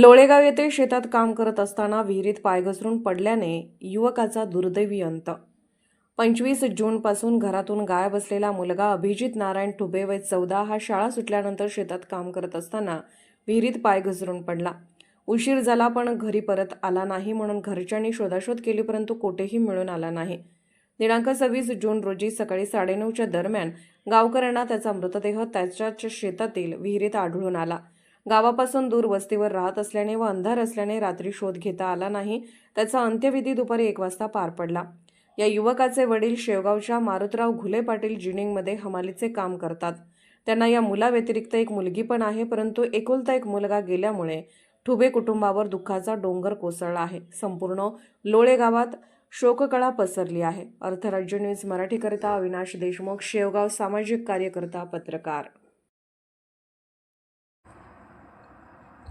लोळेगाव येथे शेतात काम करत असताना विहिरीत पाय घसरून पडल्याने युवकाचा दुर्दैवी अंत. पंचवीस जूनपासून घरातून गायब असलेला मुलगा अभिजित नारायण ठुबे वय चौदा हा शाळा सुटल्यानंतर शेतात काम करत असताना विहिरीत पाय घसरून पडला. उशीर झाला पण घरी परत आला नाही म्हणून घरच्यांनी शोधाशोध केली परंतु कोठेही मिळून आला नाही. दिनांक सव्वीस जून रोजी सकाळी साडेनऊच्या दरम्यान गावकऱ्यांना त्याचा मृतदेह त्याच्याच शेतातील विहिरीत आढळून आला. गावापासून दूर वस्तीवर राहत असल्याने व अंधार असल्याने रात्री शोध घेता आला नाही त्याचा अंत्यविधी दुपारी एक वाजता पार पडला. या युवकाचे वडील शेवगावच्या मारुतराव घुले पाटील जिनिंगमध्ये हमालीचे काम करतात. त्यांना या मुलाव्यतिरिक्त एक मुलगी पण आहे परंतु एकुलता एक मुलगा गेल्यामुळे ठुबे कुटुंबावर दुःखाचा डोंगर कोसळला आहे. संपूर्ण लोळे गावात शोककळा पसरली आहे. अर्थराज्य न्यूज मराठीकरिता अविनाश देशमुख शेवगाव सामाजिक कार्यकर्ता पत्रकार.